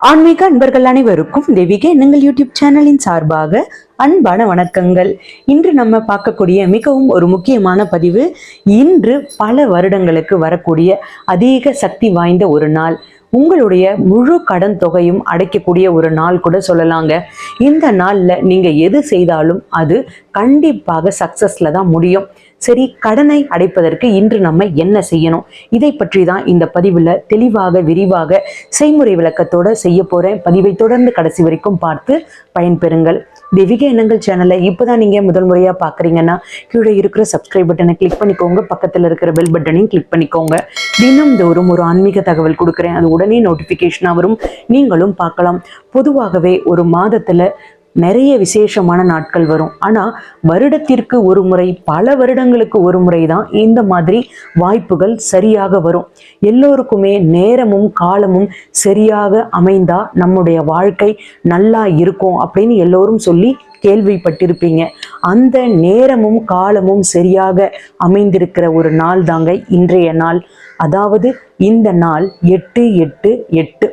ஆன்மீக அன்பர்கள் அனைவருக்கும் தெய்வீக எண்ணங்கள் யூடியூப் சேனலின் சார்பாக அன்பான வணக்கங்கள். இன்று நம்ம பார்க்கக்கூடிய மிகவும் ஒரு முக்கியமான பதிவு இன்று பல வருடங்களுக்கு வரக்கூடிய அதிக சக்தி வாய்ந்த ஒரு நாள். உங்களுடைய முழு கடன் தொகையும் அடைக்கக்கூடிய ஒரு நாள் கூட சொல்லலாங்க. இந்த நாளில் நீங்கள் எது செய்தாலும் அது கண்டிப்பாக சக்ஸஸில் தான் முடியும். சரி கடனை அடைப்பதற்கு இன்று நம்ம என்ன செய்யணும்? இதை பற்றி தான் இந்த பதிவில் தெளிவாக விரிவாக செய்முறை விளக்கத்தோட செய்ய போகிறேன் பதிவை தொடர்ந்து கடைசி வரைக்கும் பார்த்து பயன்பெறுங்கள். தெய்வீக எண்ணங்கள் சேனலை இப்போதான் நீங்கள் முதல் முறையாக பார்க்குறீங்கன்னா கீழே இருக்கிற சப்ஸ்கிரைப் பட்டனை கிளிக் பண்ணிக்கோங்க. பக்கத்தில் இருக்கிற பெல் பட்டனையும் கிளிக் பண்ணிக்கோங்க. தினம் தோறும் ஒரு ஆன்மீக தகவல் கொடுக்குறேன். அது உடனே நோட்டிஃபிகேஷனாக வரும். நீங்களும் பார்க்கலாம். பொதுவாகவே ஒரு மாதத்தில் நிறைய விசேஷமான நாட்கள் வரும். ஆனால் வருடத்திற்கு ஒரு முறை பல வருடங்களுக்கு ஒரு முறை தான் இந்த மாதிரி வாய்ப்புகள் சரியாக வரும். எல்லோருக்குமே நேரமும் காலமும் சரியாக அமைந்தா நம்முடைய வாழ்க்கை நல்லா இருக்கும் அப்படின்னு எல்லோரும் சொல்லி கேள்விப்பட்டிருப்பீங்க. அந்த நேரமும் காலமும் சரியாக அமைந்திருக்கிற ஒரு நாள் தாங்க இன்றைய நாள். அதாவது இந்த நாள் எட்டு எட்டு எட்டு.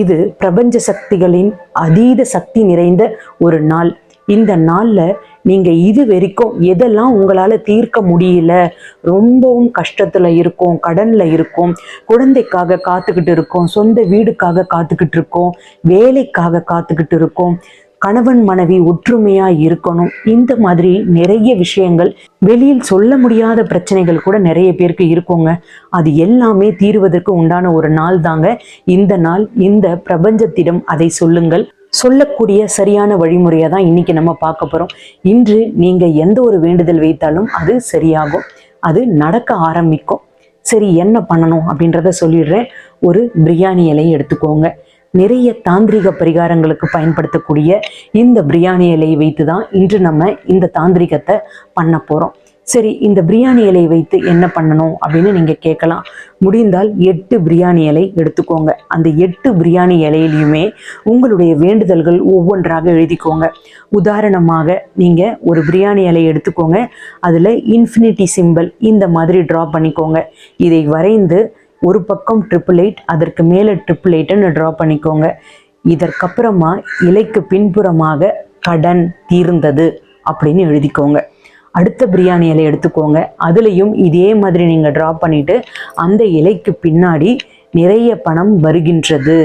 இது பிரபஞ்ச சக்திகளின் அதீத சக்தி நிறைந்த ஒரு நாள். இந்த நாளில் நீங்கள் இது வரைக்கும் எதெல்லாம் உங்களால் தீர்க்க முடியல? ரொம்பவும் கஷ்டத்தில் இருக்கும் கடனில் இருக்கும் குழந்தைக்காக காத்துக்கிட்டு இருக்கோம் சொந்த வீடுக்காக காத்துக்கிட்டு இருக்கோம் வேலைக்காக காத்துக்கிட்டு இருக்கோம். கணவன் மனைவி ஒற்றுமையா இருக்கணும். இந்த மாதிரி நிறைய விஷயங்கள் வெளியில் சொல்ல முடியாத பிரச்சனைகள் கூட நிறைய பேருக்கு இருக்குங்க. அது எல்லாமே தீர்வதற்கு உண்டான ஒரு நாள் தாங்க. இந்த நாள் இந்த பிரபஞ்சத்திடம் அதை சொல்லுங்கள். சொல்லக்கூடிய சரியான வழிமுறையை தான் இன்னைக்கு நம்ம பார்க்க போறோம். இன்று நீங்க எந்த ஒரு வேண்டுதல் வைத்தாலும் அது சரியாகும். அது நடக்க ஆரம்பிக்கும். சரி என்ன பண்ணணும் அப்படின்றத சொல்லிடுறேன். ஒரு பிரியாணி இலையை எடுத்துக்கோங்க. நிறைய தாந்திரிக பரிகாரங்களுக்கு பயன்படுத்தக்கூடிய இந்த பிரியாணி இலையை வைத்து தான் இன்று நம்ம இந்த தாந்திரிகத்தை பண்ண போகிறோம் சரி இந்த பிரியாணி இலையை வைத்து என்ன பண்ணணும் அப்படின்னு நீங்கள் கேட்கலாம். முடிந்தால் எட்டு பிரியாணி இலை எடுத்துக்கோங்க. அந்த எட்டு பிரியாணி இலையிலையுமே உங்களுடைய வேண்டுதல்கள் ஒவ்வொன்றாக எழுதிக்கோங்க. உதாரணமாக நீங்கள் ஒரு பிரியாணி இலையை எடுத்துக்கோங்க. அதில் இன்ஃபினிட்டி சிம்பிள் இந்த மாதிரி ட்ரா பண்ணிக்கோங்க. இதை வரைந்து ஒரு பக்கம் ட்ரிபிள் எயிட் அதற்கு மேலே ட்ரிபிள் எயிட்டுன்னு ட்ரா பண்ணிக்கோங்க. இதற்கப்புறமா இலைக்கு பின்புறமாக கடன் தீர்ந்தது அப்படின்னு எழுதிக்கோங்க. அடுத்த பிரியாணி இலை எடுத்துக்கோங்க. அதுலேயும் இதே மாதிரி நீங்கள் ட்ரா பண்ணிவிட்டு அந்த இலைக்கு பின்னாடி நிறைய பணம் வருகின்றது.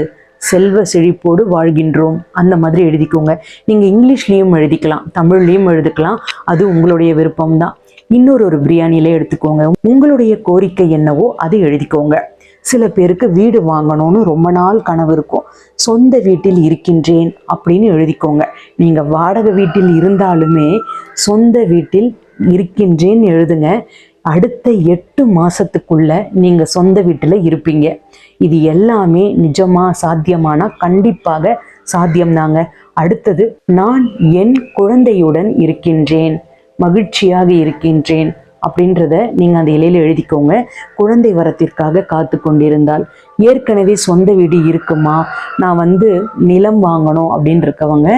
செல்வ செழிப்போடு வாழ்கின்றோம். அந்த மாதிரி எழுதிக்கோங்க. நீங்கள் இங்கிலீஷ்லேயும் எழுதிக்கலாம் தமிழ்லேயும் எழுதிக்கலாம். அது உங்களுடைய விருப்பம்தான். இன்னொரு ஒரு பிரியாணியில எடுத்துக்கோங்க. உங்களுடைய கோரிக்கை என்னவோ அதை எழுதிக்கோங்க. சில பேருக்கு வீடு வாங்கணும்னு ரொம்ப நாள் கனவு இருக்கும். சொந்த வீட்டில் இருக்கின்றேன் அப்படின்னு எழுதிக்கோங்க. நீங்க வாடகை வீட்டில் இருந்தாலுமே சொந்த வீட்டில் இருக்கின்றேன்னு எழுதுங்க. அடுத்த எட்டு மாசத்துக்குள்ள நீங்க சொந்த வீட்டில் இருப்பீங்க. இது எல்லாமே நிஜமா சாத்தியமானா கண்டிப்பாக சாத்தியம்தாங்க. அடுத்தது நான் என் குழந்தையுடன் இருக்கின்றேன். மகிழ்ச்சியாக இருக்கின்றேன் அப்படின்றத நீங்கள் அந்த இலையில் எழுதிக்கோங்க. குழந்தை வரத்திற்காக காத்து கொண்டிருந்தால் ஏற்கனவே சொந்த வீடு இருக்குமா? நான் வந்து நிலம் வாங்கணும் அப்படின்னு இருக்கவங்க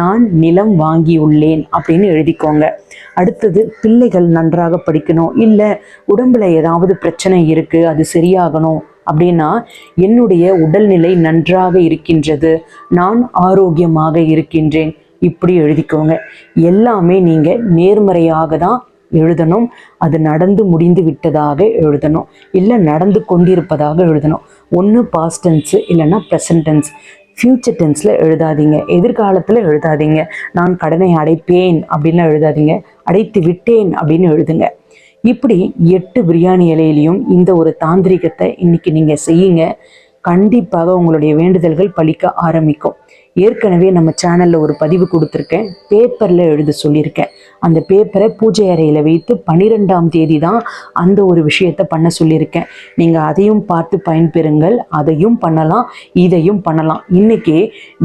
நான் நிலம் வாங்கியுள்ளேன் அப்படின்னு எழுதிக்கோங்க. அடுத்தது பிள்ளைகள் நன்றாக படிக்கணும். இல்லை உடம்புல ஏதாவது பிரச்சனை இருக்குது அது சரியாகணும் அப்படின்னா என்னுடைய உடல்நிலை நன்றாக இருக்கின்றது. நான் ஆரோக்கியமாக இருக்கின்றேன். இப்படி எழுதிக்கோங்க. எல்லாமே நீங்கள் நேர்மறையாக தான் எழுதணும். அது நடந்து முடிந்து விட்டதாக எழுதணும். இல்லை நடந்து கொண்டிருப்பதாக எழுதணும். ஒன்று பாஸ்ட் டென்ஸு இல்லைன்னா ப்ரெசன்ட் டென்ஸ் ஃப்யூச்சர் டென்ஸில் எழுதாதீங்க. எதிர்காலத்தில் எழுதாதீங்க. நான் கடனை அடைப்பேன் அப்படின்னு எழுதாதீங்க. அடைத்து விட்டேன் அப்படின்னு எழுதுங்க. இப்படி எட்டு பிரியாணி இலையிலையும் இந்த ஒரு தாந்திரிகத்தை இன்றைக்கி நீங்கள் செய்யுங்க. கண்டிப்பாக உங்களுடைய வேண்டுதல்கள் பலிக்க ஆரம்பிக்கும். ஏற்கனவே நம்ம சேனலில் ஒரு பதிவு கொடுத்துருக்கேன். பேப்பரில் எழுத சொல்லியிருக்கேன். அந்த பேப்பரை பூஜை அறையில் வைத்து பன்னிரெண்டாம் தேதி தான் அந்த ஒரு விஷயத்தை பண்ண சொல்லியிருக்கேன். நீங்கள் அதையும் பார்த்து பயன்பெறுங்கள். அதையும் பண்ணலாம். இதையும் பண்ணலாம். இன்றைக்கி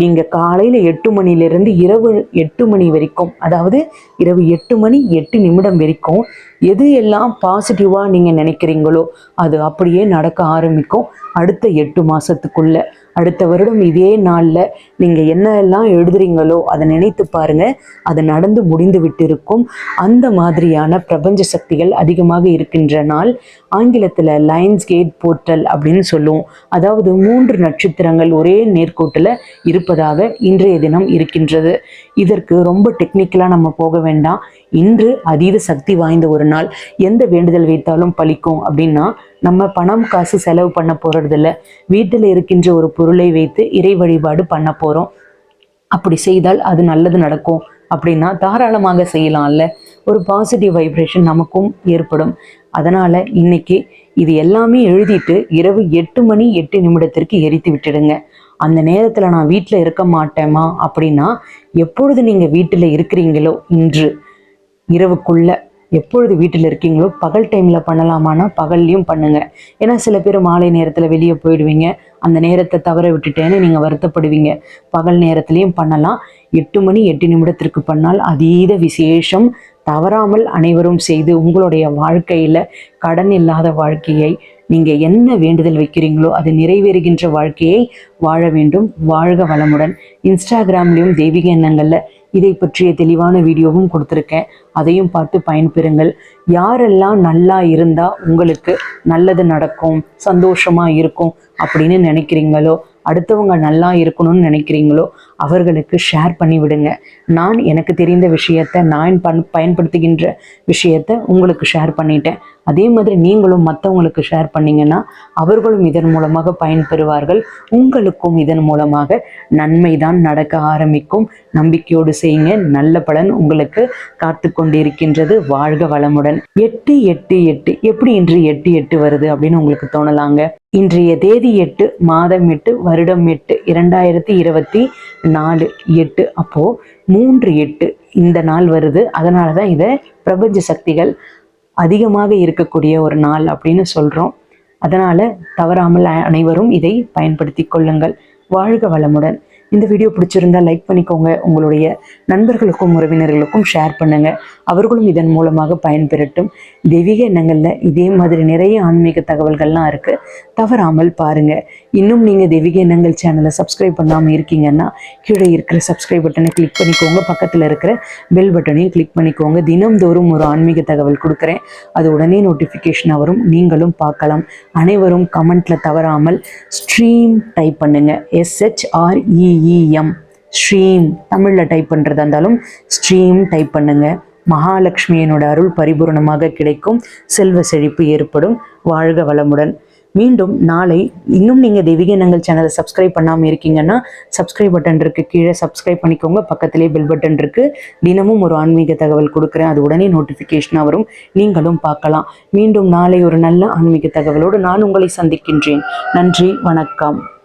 நீங்கள் காலையில் எட்டு மணிலேருந்து இரவு எட்டு மணி வரைக்கும் அதாவது இரவு எட்டு மணி எட்டு நிமிடம் வரைக்கும் எது எல்லாம் பாசிட்டிவாக நீங்கள் நினைக்கிறீங்களோ அது அப்படியே நடக்க ஆரம்பிக்கும். அடுத்த எட்டு மாசத்துக்குள்ள அடுத்த வருடம் இதே நாளில் நீங்கள் என்னெல்லாம் எழுதுறீங்களோ அதை நினைத்து பாருங்க. அது நடந்து முடிந்து விட்டிருக்கும். அந்த மாதிரியான பிரபஞ்ச சக்திகள் அதிகமாக இருக்கின்ற நாள் ஆங்கிலத்தில் லயன்ஸ் கேட் போர்ட்டல் அப்படின்னு சொல்லுவோம். அதாவது மூன்று நட்சத்திரங்கள் ஒரே நேர்கோட்டில் இருப்பதாக இன்றைய தினம் இருக்கின்றது. இதற்கு ரொம்ப டெக்னிக்கலாக நம்ம போக வேண்டாம். இன்று அதீத சக்தி வாய்ந்த ஒரு நாள். எந்த வேண்டுதல் வைத்தாலும் பலிக்கும் அப்படின்னா நம்ம பணம் காசு செலவு பண்ண போறதில்ல. வீட்டில் இருக்கின்ற ஒரு பொருளை வைத்து இறை வழிபாடு பண்ண போறோம். அப்படி செய்தால் அது நல்லது நடக்கும். அப்படின்னா தாராளமாக செய்யலாம்ல. ஒரு பாசிட்டிவ் வைப்ரேஷன் நமக்கும் ஏற்படும். அதனால இன்னைக்கு இது எல்லாமே எழுதிட்டு இரவு எட்டு மணி எட்டு நிமிடத்திற்கு எரித்து விட்டுடுங்க. அந்த நேரத்தில் நான் வீட்டில் இருக்க மாட்டேமா? அப்படின்னா எப்பொழுது நீங்கள் வீட்டில் இருக்கிறீங்களோ இன்று இரவுக்குள்ள எப்பொழுது வீட்டில் இருக்கீங்களோ பகல் டைமில் பண்ணலாமான்னா பகல்லையும் பண்ணுங்க. ஏன்னா சில பேர் மாலை நேரத்தில் வெளியே போயிடுவீங்க. அந்த நேரத்தை தவற விட்டுட்டேன்னு நீங்கள் வருத்தப்படுவீங்க. பகல் நேரத்துலையும் பண்ணலாம். எட்டு மணி எட்டு நிமிடத்திற்கு பண்ணால் அதீத விசேஷம் தவறாமல் அனைவரும் செய்து உங்களுடைய வாழ்க்கையில் கடன் இல்லாத வாழ்க்கையை நீங்கள் என்ன வேண்டுதல் வைக்கிறீங்களோ அது நிறைவேறுகின்ற வாழ்க்கையை வாழ வேண்டும். வாழ்க வளமுடன். இன்ஸ்டாகிராம்லேயும் தெய்வீக எண்ணங்களில் இதை பற்றிய தெளிவான வீடியோவும் கொடுத்துருக்கேன். அதையும் பார்த்து பயன்பெறுங்கள். யாரெல்லாம் நல்லா இருந்தால் உங்களுக்கு நல்லது நடக்கும் சந்தோஷமா இருக்கும் அப்படின்னு நினைக்கிறீங்களோ அடுத்தவங்க நல்லா இருக்கணும்னு நினைக்கிறீங்களோ அவர்களுக்கு ஷேர் பண்ணிவிடுங்க. நான் எனக்கு தெரிந்த விஷயத்தை நான் பண் பயன்படுத்துகின்ற விஷயத்தை உங்களுக்கு ஷேர் பண்ணிட்டேன். அதே மாதிரி நீங்களும் மற்றவங்களுக்கு ஷேர் பண்ணீங்கன்னா அவர்களும் இதன் மூலமாக பயன்பெறுவார்கள். உங்களுக்கும் இதன் மூலமாக நன்மை தான் நடக்க ஆரம்பிக்கும். நம்பிக்கையோடு செய்யுங்க. நல்ல பலன் உங்களுக்கு காத்து கொண்டிருக்கின்றது. வாழ்க வளமுடன். எட்டு எட்டு எட்டு. எப்படி இன்று எட்டு எட்டு வருது அப்படின்னு உங்களுக்கு தோணலாங்க? இன்றைய தேதி எட்டு மாதம் எட்டு வருடம் எட்டு. இரண்டாயிரத்தி இருபத்தி நாலு எட்டு அப்போ மூன்று எட்டு இந்த நாள் வருது. அதனால தான் இதை பிரபஞ்ச சக்திகள் அதிகமாக இருக்கக்கூடிய ஒரு நாள் அப்படின்னு சொல்கிறோம் அதனால் தவறாமல் அனைவரும் இதை பயன்படுத்தி கொள்ளுங்கள். வாழ்க வளமுடன். இந்த வீடியோ பிடிச்சிருந்தா லைக் பண்ணிக்கோங்க. உங்களுடைய நண்பர்களுக்கும் உறவினர்களுக்கும் ஷேர் பண்ணுங்க. அவர்களும் இதன் மூலமாக பயன்பெறட்டும். தெய்வீக எண்ணங்களில் இதே மாதிரி நிறைய ஆன்மீக தகவல்கள்லாம் இருக்கு. தவறாமல் பாருங்க. இன்னும் நீங்க தெய்வீக எண்ணங்கள் சேனலை சப்ஸ்கிரைப் பண்ணாமல் இருக்கீங்கன்னா கீழே இருக்கிற சப்ஸ்கிரைப் பட்டனை கிளிக் பண்ணிக்கோங்க. பக்கத்தில் இருக்கிற பெல் பட்டனையும் கிளிக் பண்ணிக்கோங்க. தினம்தோறும் ஒரு ஆன்மீக தகவல் கொடுக்குறேன். அது உடனே நோட்டிஃபிகேஷன் வரும். நீங்களும் பார்க்கலாம். அனைவரும் கமெண்ட்ல தவறாமல் ஸ்ட்ரீம் டைப் பண்ணுங்க. ஈஎம் ஸ்ட்ரீம் தமிழில் டைப் பண்ணுறதா இருந்தாலும் ஸ்ட்ரீம் டைப் பண்ணுங்கள் மகாலட்சுமியனோட அருள் பரிபூரணமாக கிடைக்கும். செல்வ செழிப்பு ஏற்படும். வாழ்க வளமுடன். மீண்டும் நாளை இன்னும் நீங்கள் தெய்வீக எண்ணங்கள் சேனலை சப்ஸ்கிரைப் பண்ணாமல் இருக்கீங்கன்னா சப்ஸ்கிரைப் பட்டன் இருக்கு. கீழே சப்ஸ்கிரைப் பண்ணிக்கோங்க. பக்கத்திலே பெல் பட்டன் இருக்கு. தினமும் ஒரு ஆன்மீக தகவல் கொடுக்குறேன். அது உடனே நோட்டிஃபிகேஷனாக வரும். நீங்களும் பார்க்கலாம். மீண்டும் நாளை ஒரு நல்ல ஆன்மீக தகவலோடு நான் உங்களை சந்திக்கின்றேன். நன்றி. வணக்கம்.